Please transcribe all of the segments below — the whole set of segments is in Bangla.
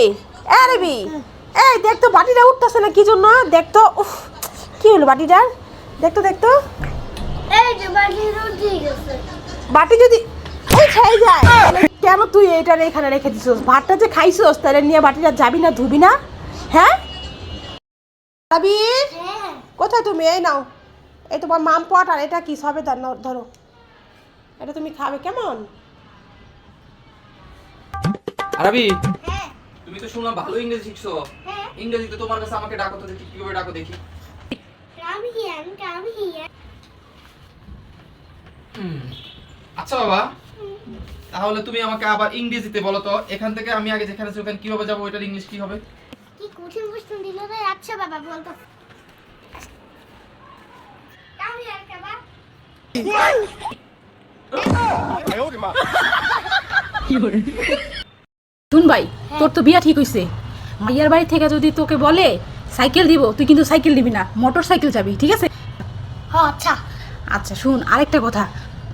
এ এই দেখ তো বাটিটা উঠতেছে না কি জন্য? দেখতো উফ কি হলো বাটিটার? দেখতো দেখতো এই যে বাড়ি রুটি গেছে। বাটি যদি এই ছাই যায় কেন তুই এইটা এখানে রেখে দিছিস? ভাতটা যে খাইছিস তাহলে নিয়ে বাটিটা যাবি না ধুবি না? হ্যাঁ? রবি হ্যাঁ। কোথায় তুমি? এই নাও। এই তোমার মাম পট আর এটা কি? সবে ধরো। এটা তুমি খাবে কেমন? আরবি হ্যাঁ। তুমি তো শুনলাম ভালো ইংরেজি শিখছো। হ্যাঁ। ইংরেজিতে তোমার কাছে আমাকে ডাকো তো দেখি কীভাবে ডাকো দেখি। কাম হিয়ার কাম হিয়ার হুম। আচ্ছা বাবা তাহলে তুমি আমাকে আবার ইংরেজিতে বলো তো এখান থেকে আমি আগে যেখানে ছিল ওখানে কীভাবে যাব ওইটার ইংলিশ কি হবে? কি কঠিন প্রশ্ন দিল রে আচ্ছা বাবা বলতো। কাম হিয়ার কাবা শুন ভাই তোর তো বিয়া ঠিক হইছে। মাইয়ার বাড়ি থেকে যদি তোকে বলে সাইকেল দিব তুই কিন্তু সাইকেল দিবি না মোটর সাইকেল যাবি ঠিক আছে? হ্যাঁ আচ্ছা। আচ্ছা শুন আরেকটা কথা।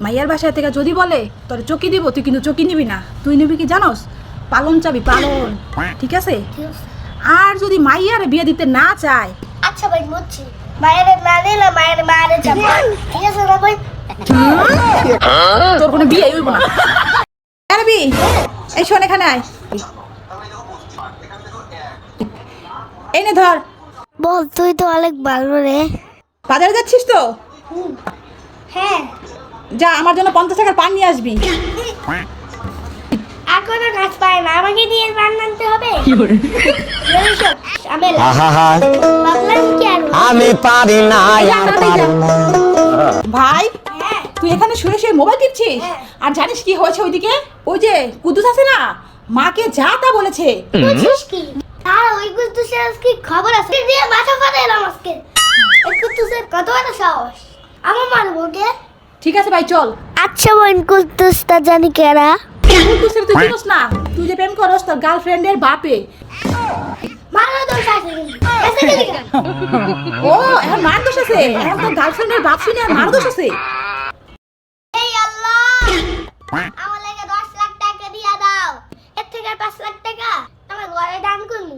মাইয়ার বাসায় থেকে যদি বলে তোর চকি দিব তুই কিন্তু চকি নিবি না। তুই নিবি কি জানোস? পালন চাবি পালন ঠিক আছে? আর যদি মাইয়ার বিয়ে দিতে না চায় আচ্ছা ভাই বুঝছি। মায়ের না নিলে মায়ের মায়ের যাব। ঠিক আছে না ভাই? তোর কোনো বিয়ে হইব না। আরবি এই শোন এখানে আয়। এই নে ধর। বল তুই তো অনেক ভালো রে। বাজারে যাচ্ছিস তো? হ্যাঁ। যা আমার জন্য পঞ্চাশ টাকার পান নিয়ে আসবি। কাজ পায় না আমাকে দিয়ে রান আনতে হবে? আমি আহা ভাবলাম কি আর আমি পারি না আর পারি না। ভাই হ্যাঁ। তুই এখানে শুয়ে শুয়ে মোবাইল টিপছিস? হ্যাঁ। আর জানিস কি হয়েছে ওইদিকে? ওই যে কুদ্দুস আছে না? মাকে যা তা বলেছে। বুঝছিস কি? আর ওই কুদ্দুসের আজকে খবর আছে? দিয়ে মাথা ফাটা এলাম আজকে। ওই কুদ্দুসের কত বড় সাহস। আমার মারবো কে ঠিক আছে ভাই চল। আচ্ছা বোন জানি কেরা। তুই চিনিস না। তুই যে প্রেম করস তোর গার্লফ্রেন্ডের বাপে। মারা দোষ আছে? ও এখন মার দোষ আছে। এখন তোর গার্লফ্রেন্ডের বাপ শুনে আর মার দোষ আছে। এই আল্লাহ আমার লাগে দশ লাখ টাকা দিয়া দাও এর থেকে আর পাঁচ লাখ টাকা আমার ঘরে দান করব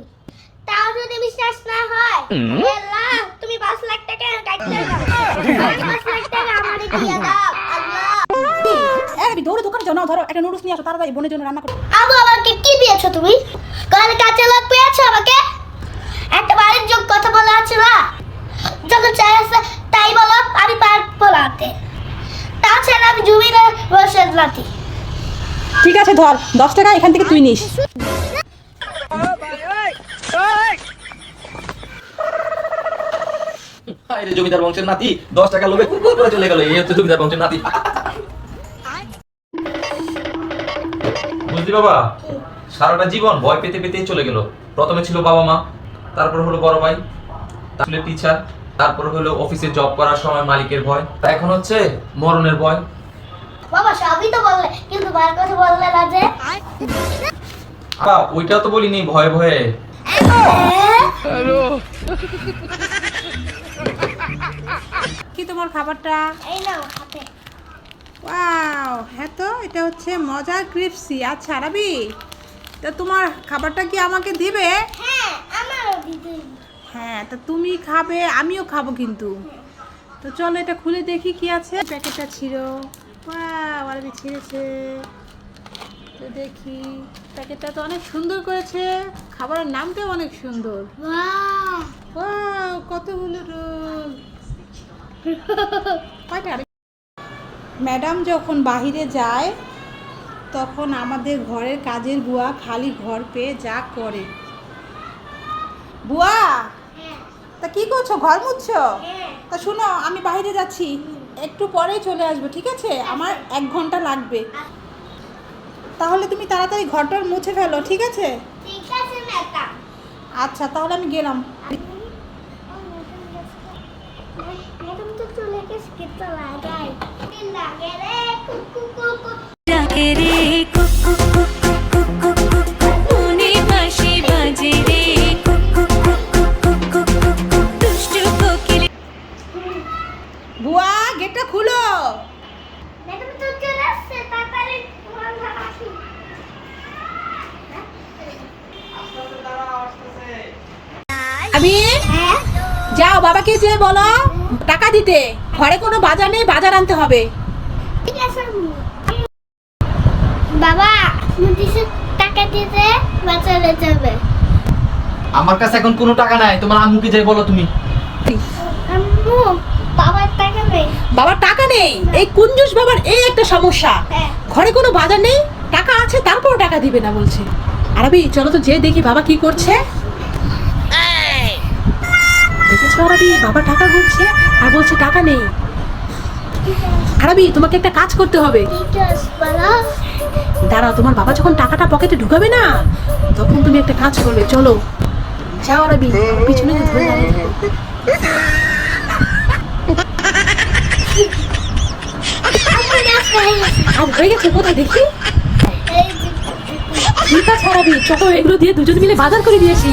তাও যদি বিশ্বাস না হয়। আল্লাহ তুমি পাঁচ লাখ টাকা কাটতে দাও। আর লাখ টাকা আমারে দিয়া দাও আল্লাহ। এই দৌড়ে দোকানে যাও না ধরো একটা নুডলস নিয়ে আসো তাড়াতাড়ি বোনের জন্য রান্না করো। আবু আমাকে কি দিয়েছ তুমি? ঘরে কাঁচা লোক পেয়েছ আমাকে? একটা বাড়ির যোগ কথা বলা আছে না যখন চাই আছে তাই বলো আমি তাছাড়া আমি রসের নাতি ঠিক আছে ধর দশ টাকা এখান থেকে তুই নিস। আরে জমিদার বংশের নাতি দশ টাকা লোভে কুকুর করে চলে গেল। এই হচ্ছে জমিদার বংশের নাতি। বুঝলি বাবা? সারাটা জীবন ভয় পেতে পেতেই চলে গেল। প্রথমে ছিল বাবা মা তারপর হলো বড় ভাই তারপরে টিচার তারপর হলো অফিসে জব করার সময় মালিকের ভয় তা এখন হচ্ছে মরণের ভয়। বাবা সবই তো বললে কিন্তু বার কথা বললে না যে? বাবা ওইটা তো বলিনি ভয়ে ভয়ে। কি তোমার খাবারটা? এই নাও হাতে। ওয়াও হ্যাঁ তো এটা হচ্ছে মজার ক্রিপসি। আচ্ছা রাবি তা তোমার খাবারটা কি আমাকে দিবে? হ্যাঁ আমারও দিদি হ্যাঁ তা তুমি খাবে আমিও খাব কিন্তু। তো চলো এটা খুলে দেখি কি আছে। প্যাকেটটা ছিল ওয়াও আরবি ছিঁড়েছে। তো দেখি প্যাকেটটা তো অনেক সুন্দর করেছে। খাবারের নামটাও অনেক সুন্দর। ওয়াও। কতগুলো রোল কয়টা আরে? ম্যাডাম যখন বাহিরে যায় তখন আমাদের ঘরের কাজের বুয়া খালি ঘর পেয়ে যা করে। বুয়া! তা কি করছ? ঘর মুছছো? তা শোনো আমি বাইরে যাচ্ছি। একটু পরেই চলে আসব ঠিক আছে? আমার এক ঘণ্টা লাগবে। তাহলে তুমি তাড়াতাড়ি ঘরটার মুছে ফেলো ঠিক আছে? আচ্ছা তাহলে আমি গেলাম ম্যাডাম তো চলে গেছে কিন্তু লাগাই লাগে রে কুকু কুকু ডাকে রে কুকু কুকু কুকু কুকু মনে বাঁশি বাজে রে কুকু কুকু কুকু কুকু দুষ্টু কোকিল। বুয়া গেটটা খুলো। ম্যাডাম তো চলে আসছে তাড়াতাড়ি তোমার আসি আমি হ্যাঁ। যাও বাবাকে যে বলো। দিতে। ঘরে কোনো বাজার নেই বাজার আনতে হবে। ঠিক আছে বাবা মুদিসে টাকা দিতে বাজারে যাবে। আমার কাছে এখন কোনো টাকা নাই তোমার আম্মুকে যাই বলো তুমি। আম্মু বাবার টাকা নেই। বাবার টাকা নেই? এই কুঞ্জুস বাবার এই একটা সমস্যা। হ্যাঁ। ঘরে কোনো বাজার নেই টাকা আছে তারপর টাকা দিবে না বলছে। আরবি চলো তো যে দেখি বাবা কি করছে। দেখেছ আরবি? বাবা টাকা গুনছে আর বলছে টাকা নেই। আরবি, তোমাকে একটা কাজ করতে হবে। দাঁড়াও, তোমার বাবা যখন টাকাটা পকেটে ঢুকাবে না, তখন তুমি একটা কাজ করবে, চলো। যাও আরবি, পিছনে হয়ে গেছে। কোথায় দেখি? ঠিক আছে আরবি, চলো এগুলো দিয়ে দুজন মিলে বাজার করে দিয়েছি